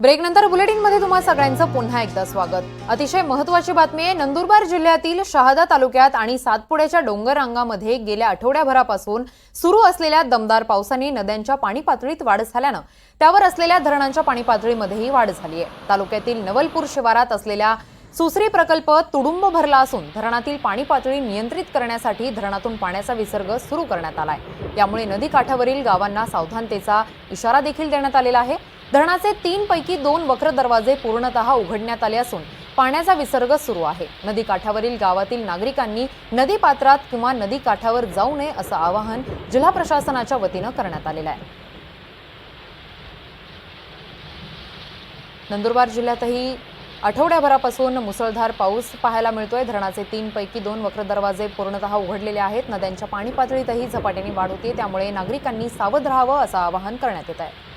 ब्रेकनंतर बुलेटिनमध्ये तुम्हा सगळ्यांचं पुन्हा एकदा स्वागत. अतिशय महत्वाची बातमी आहे नंदुरबार जिल्ह्यातील शहादा तालुक्यात आणि सातपुड्याच्या डोंगर रांगामध्ये गेल्या आठवड्याभरापासून सुरू असलेल्या दमदार पावसाने नद्यांच्या पाणी पातळीत वाढ झाल्यानं त्यावर असलेल्या धरणांच्या पाणी पातळीमध्येही वाढ झाली आहे. तालुक्यातील नवलपूर शिवारात असलेल्या सुसरी प्रकल्प तुडुंब भरला असून धरणातील पाणी पातळी नियंत्रित करण्यासाठी धरणातून पाण्याचा विसर्ग सुरू करण्यात आलाय. त्यामुळे नदी काठावरील गावांना सावधानतेचा इशारा देखील देण्यात आलेला आहे. धरणाचे तीन पैकी दोन वक्र दरवाजे पूर्णतः उघडण्यात आले असून पाण्याचा विसर्ग सुरू आहे. नदी काठावरील गावातील नागरिकांनी नदी पात्रात किंवा नदी काठावर जाऊ नये असं आवाहन जिल्हा प्रशासनाच्या वतीनं करण्यात आलेलं आहे. नंदुरबार जिल्ह्यातही आठवड्याभरापासून मुसळधार पाऊस पाहायला मिळतोय. धरणाचे तीन पैकी दोन वक्र दरवाजे पूर्णतः उघडलेले आहेत. नद्यांच्या पाणी पातळीतही झपाट्याने वाढ होते त्यामुळे नागरिकांनी सावध राहावं असं आवाहन करण्यात येत आहे.